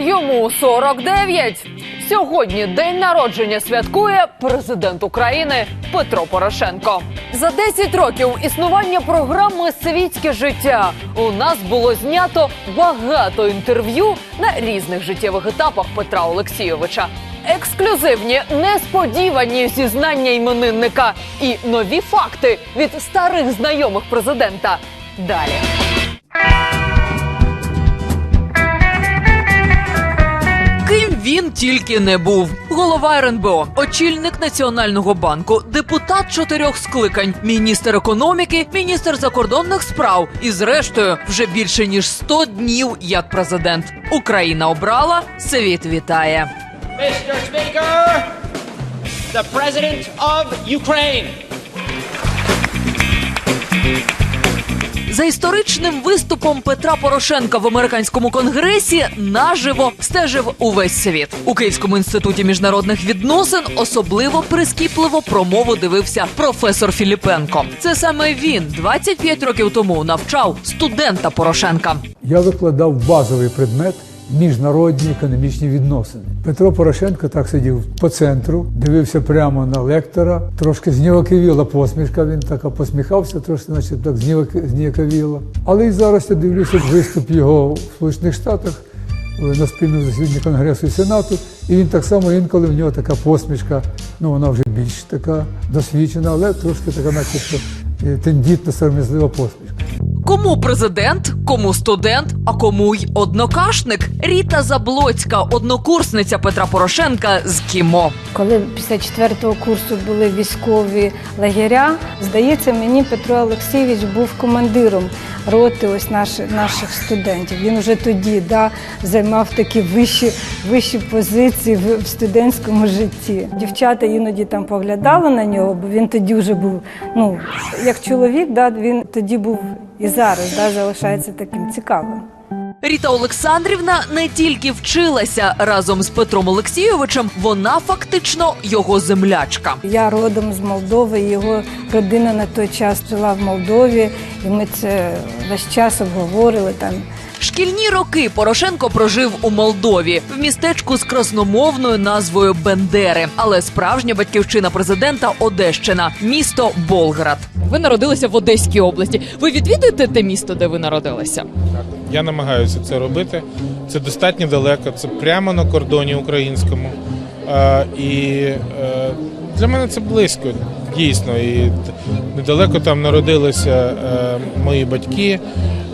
Йому 49. Сьогодні день народження святкує президент України Петро Порошенко. За 10 років існування програми Світське життя у нас було знято багато інтерв'ю на різних життєвих етапах Петра Олексійовича. Ексклюзивні, несподівані зізнання іменинника і нові факти від старих знайомих президента. Далі. Ким тільки не був. Голова РНБО, очільник Національного банку, депутат чотирьох скликань, міністр економіки, міністр закордонних справ і, зрештою, вже більше ніж 100 днів як президент. Україна обрала, світ вітає. Mr. Speaker, the President of Ukraine. За історичним виступом Петра Порошенка в американському конгресі наживо стежив увесь світ. У Київському інституті міжнародних відносин особливо прискіпливо промову дивився професор Філіпенко. Це саме він 25 років тому навчав студента Порошенка. Я викладав базовий предмет міжнародні економічні відносини. Петро Порошенко так сидів по центру, дивився прямо на лектора, трошки зніяковіла посмішка. Він так посміхався, трошки, значить, так зніяк- зніяковіло. Але і зараз я дивлюся виступ його в Сполучених Штатах е, на спільному засіданні Конгресу і Сенату, і він так само інколи в нього така посмішка. Ну вона вже більш така досвідчена, але трошки така, начебто, е, тендітна, сором'язлива посмішка. Кому президент, кому студент, а кому й однокашник. Ріта Заблоцька, однокурсниця Петра Порошенка з КІМО. Коли після четвертого курсу були військові лагеря, здається, мені Петро Олексійович був командиром роти ось наших, наших студентів. Він вже тоді да, займав такі вищі, вищі позиції в, в студентському житті. Дівчата іноді там поглядали на нього, бо він тоді вже був, ну, як чоловік, да, він тоді був і зараз да, залишається таким цікавим. Ріта Олександрівна не тільки вчилася разом з Петром Олексійовичем, вона фактично його землячка. Я родом з Молдови, його родина на той час жила в Молдові, і ми це весь час обговорили там. Шкільні роки Порошенко прожив у Молдові в містечку з красномовною назвою Бендери. Але справжня батьківщина президента Одещина, місто Болград. Ви народилися в Одеській області. Ви відвідуєте те місто, де ви народилися? Я намагаюся це робити. Це достатньо далеко, це прямо на кордоні українському. А, і е, для мене це близько, дійсно. І недалеко там народилися е, мої батьки,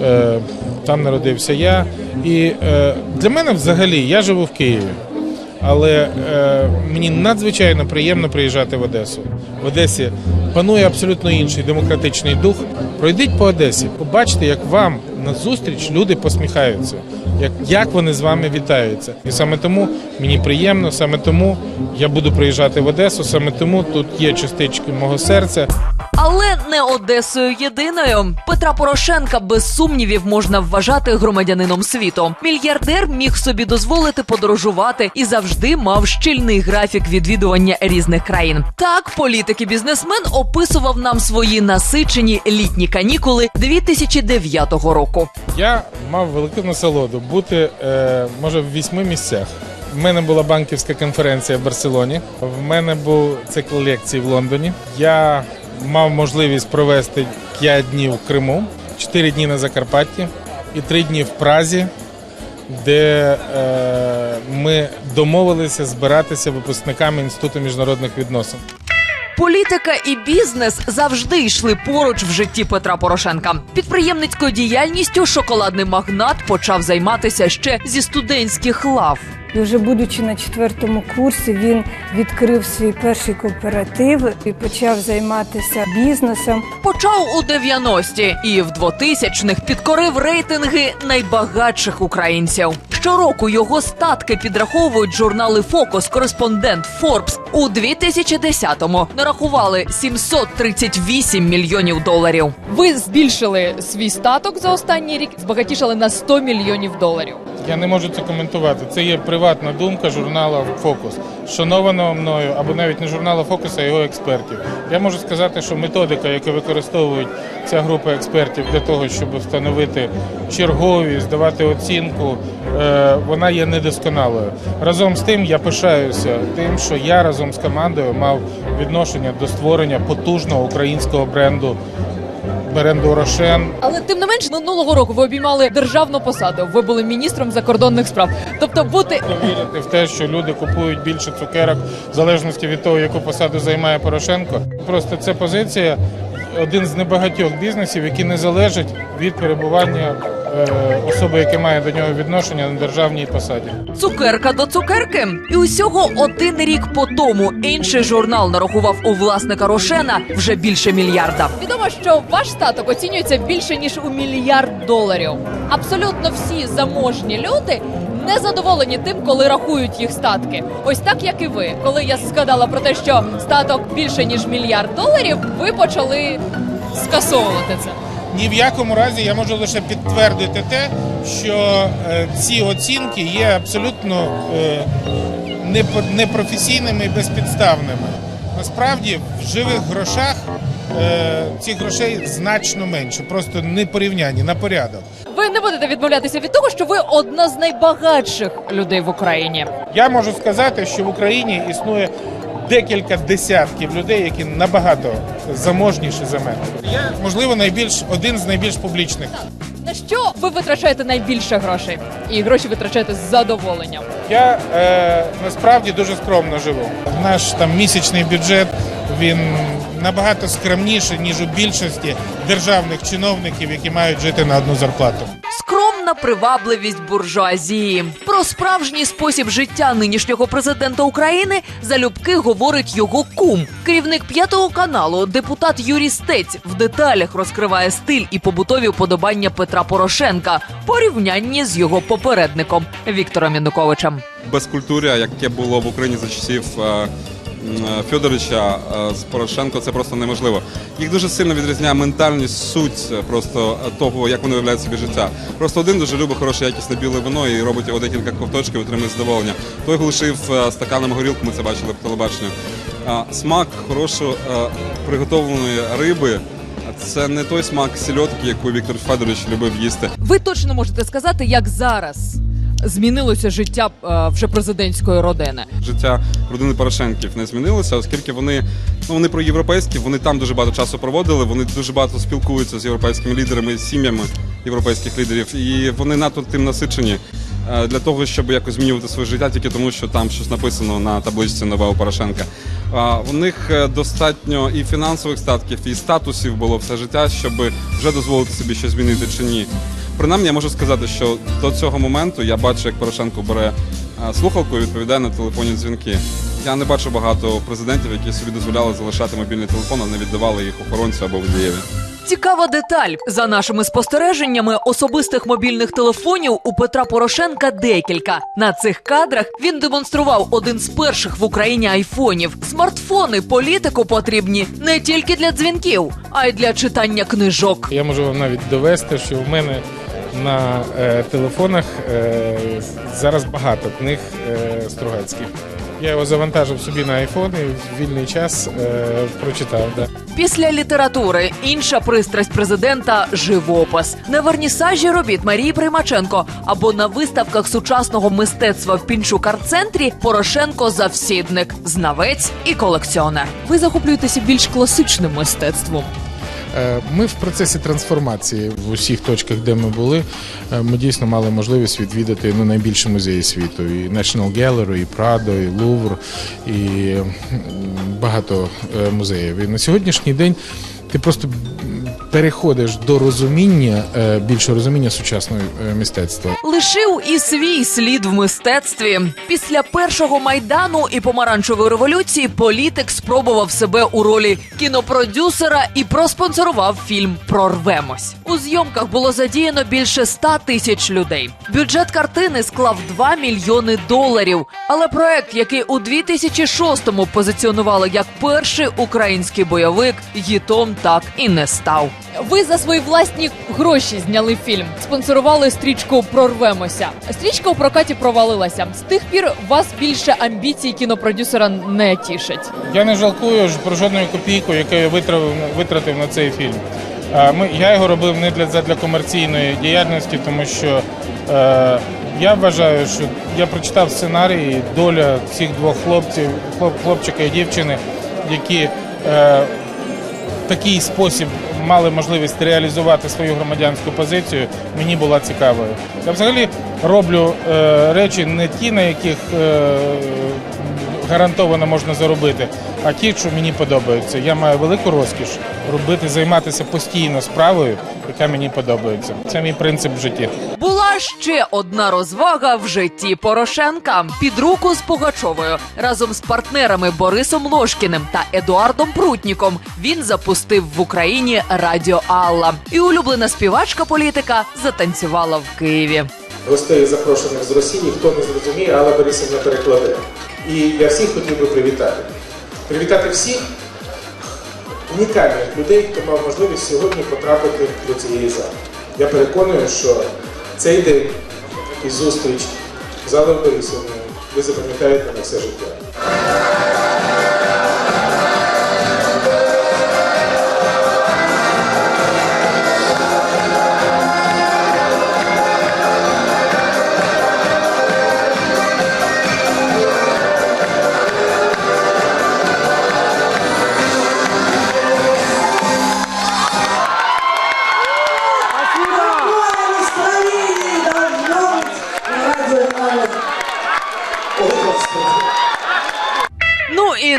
е, там народився я. І е, для мене взагалі я живу в Києві. Але е, мені надзвичайно приємно приїжджати в Одесу. В Одесі панує абсолютно інший демократичний дух. Пройдіть по Одесі, побачите, як вам назустріч люди посміхаються, як, як вони з вами вітаються. І саме тому мені приємно, саме тому я буду приїжджати в Одесу, саме тому тут є частички мого серця. Але не Одесою єдиною. Петра Порошенка без сумнівів можна вважати громадянином світу. Мільярдер міг собі дозволити подорожувати і завжди мав щільний графік відвідування різних країн. Так, політик і бізнесмен описував нам свої насичені літні канікули 2009 року. Я мав велику насолоду бути е, може в вісьми місцях. В мене була банківська конференція в Барселоні. В мене був цикл лекцій в Лондоні. Я мав можливість провести 5 днів в Криму, 4 дні на Закарпатті і 3 дні в Празі, де е, ми домовилися збиратися випускниками Інституту міжнародних відносин. Політика і бізнес завжди йшли поруч в житті Петра Порошенка. Підприємницькою діяльністю шоколадний магнат почав займатися ще зі студентських лав. І вже будучи на четвертому курсі, він відкрив свій перший кооператив і почав займатися бізнесом. Почав у 90-ті і в 2000-х підкорив рейтинги найбагатших українців. Щороку його статки підраховують журнали Фокус, кореспондент Форбс. У 2010-му нарахували 738 мільйонів доларів. Ви збільшили свій статок за останній рік, збагатішали на 100 мільйонів доларів. Я не можу це коментувати. Це є приватна приватна думка журнала Фокус, шанованого мною, або навіть не журнала Фокус, а його експертів. Я можу сказати, що методика, яку використовують ця група експертів для того, щоб встановити черговість, давати оцінку, е, вона є недосконалою. Разом з тим я пишаюся тим, що я разом з командою мав відношення до створення потужного українського бренду. Бренду Рошен Але тим не менш, минулого року ви обіймали державну посаду. Ви були міністром закордонних справ. Тобто бути вірити в те, що люди купують більше цукерок в залежності від того, яку посаду займає Порошенко. Просто це позиція один з небагатьох бізнесів, які не залежать від перебування особи, яка має до нього відношення на державній посаді. Цукерка до цукерки. І усього один рік по тому інший журнал нарахував у власника Рошена вже більше мільярда. відомо, що ваш статок оцінюється більше ніж у мільярд доларів. Абсолютно всі заможні люди. Не задоволені тим, коли рахують їх статки. Ось так як і ви. Коли я згадала про те, що статок більше ніж мільярд доларів, ви почали скасовувати це. Ні в якому разі я можу лише підтвердити те, що е, ці оцінки є абсолютно е, непрофесійними і безпідставними. Насправді в живих грошах е, цих грошей значно менше, просто не порівнянні на порядок. Ви не будете відмовлятися від того, що ви одна з найбагатших людей в Україні. Я можу сказати, що в Україні існує декілька десятків людей, які набагато заможніші за мене. Я можливо найбільш один з найбільш публічних. На що ви витрачаєте найбільше грошей? І гроші витрачаєте з задоволенням. Я е, насправді дуже скромно живу. Наш там місячний бюджет він набагато скромніший ніж у більшості державних чиновників, які мають жити на одну зарплату. Скромна привабливість буржуазії. Про справжній спосіб життя нинішнього президента України залюбки говорить його кум. Керівник п'ятого каналу, депутат Юрій Стець, в деталях розкриває стиль і побутові вподобання Петра Порошенка порівнянні з його попередником Віктором Януковичем. безкультуря, яке було в Україні за часів е, Федоровича е, з Порошенко, це просто неможливо. Їх дуже сильно відрізняє ментальність, суть е, просто е, того, як вони уявляють собі життя. Просто один дуже любить хороше якісне біле вино і робить його декілька ковточків, отримує задоволення. Той глушив е, стаканом горілку, ми це бачили по телебаченню. Смак хорошо е, приготовленої риби. Це не той смак сільотки, яку Віктор Федорович любив їсти. Ви точно можете сказати, як зараз змінилося життя е, вже президентської родини. життя родини Порошенків не змінилося, оскільки вони ну вони проєвропейські, вони там дуже багато часу проводили. Вони дуже багато спілкуються з європейськими лідерами, з сім'ями європейських лідерів, і вони надто тим насичені е, для того, щоб якось змінювати своє життя, тільки тому, що там щось написано на табличці нового Порошенка. У них е, достатньо і фінансових статків, і статусів було все життя, щоб вже дозволити собі щось змінити чи ні. Принаймні, я можу сказати, що до цього моменту я бачу, як Порошенко бере а, слухалку і відповідає на телефонні дзвінки. Я не бачу багато президентів, які собі дозволяли залишати мобільний телефон, а не віддавали їх охоронцю або водієві. Цікава деталь. За нашими спостереженнями, особистих мобільних телефонів у Петра Порошенка декілька. На цих кадрах він демонстрував один з перших в Україні айфонів. Смартфони політику потрібні не тільки для дзвінків, а й для читання книжок. Я можу вам навіть довести, що в мене на е, телефонах е, зараз багато книг е, Стругацьких. Я його завантажив собі на айфон і в вільний час е, прочитав. Да. Після літератури інша пристрасть президента живопис. На вернісажі робіт Марії Примаченко або на виставках сучасного мистецтва в Пінчук арт-центрі Порошенко завсідник, знавець і колекціонер. Ви захоплюєтеся більш класичним мистецтвом. Е, Ми в процесі трансформації в усіх точках, де ми були. е, Ми дійсно мали можливість відвідати ну, найбільші музеї світу: і National Gallery, і Прадо, і Лувр, і багато е, музеїв. І на сьогоднішній день ти просто переходиш до розуміння, е, більшого розуміння сучасного е, мистецтва. Лишив і свій слід в мистецтві. Після першого майдану і помаранчевої революції політик спробував себе у ролі кінопродюсера і проспонсорував фільм Прорвемось. У зйомках було задіяно більше 100 тисяч людей. Бюджет картини склав 2 мільйони доларів. Але проект, який у 2006-му позиціонували як перший український бойовик, гітом так і не став. Ви за свої власні гроші зняли фільм, спонсорували стрічку Прорвемося. Стрічка у прокаті провалилася. З тих пір вас більше амбіцій кінопродюсера не тішать. Я не жалкую про жодної копійку, яку я витратив, витратив на цей фільм. Ми, я його робив не для, для комерційної діяльності, тому що е, я вважаю, що я прочитав сценарій, доля цих двох хлопців, хлоп, хлопчика і дівчини, які е, такий спосіб мали можливість реалізувати свою громадянську позицію, мені була цікавою. Я взагалі роблю е, речі не ті, на яких е, гарантовано можна заробити, а ті, що мені подобаються. Я маю велику розкіш робити, займатися постійно справою, яка мені подобається. Це мій принцип в житті. Була ще одна розвага в житті Порошенка під руку з Пугачовою разом з партнерами Борисом Ложкіним та Едуардом Прутніком. Він запустив в Україні Радіо Алла, і улюблена співачка політика затанцювала в Києві. гостей, запрошених з Росії, хто не зрозуміє, Алла Борисівна перекладе. І я всіх хотів би привітати. Привітати всіх унікальних людей, хто мав можливість сьогодні потрапити до цієї зали. Я переконую, що цей день і зустріч з Аллою Борисовною ви запам'ятаєте на все життя.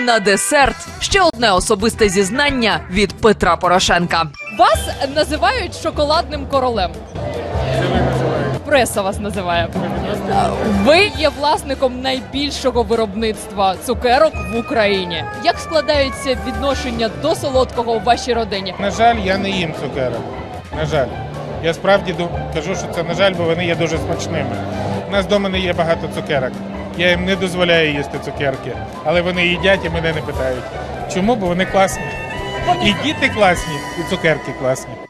На десерт ще одне особисте зізнання від Петра Порошенка. Вас називають шоколадним королем. Преса вас називає. Ви є власником найбільшого виробництва цукерок в Україні. Як складаються відношення до солодкого у вашій родині? На жаль, я не їм цукерок. На жаль. Я справді кажу, що це на жаль, бо вони є дуже смачними. У нас вдома не є багато цукерок. Я їм не дозволяю їсти цукерки, але вони їдять і мене не питають. Чому? Бо вони класні. І діти класні, і цукерки класні.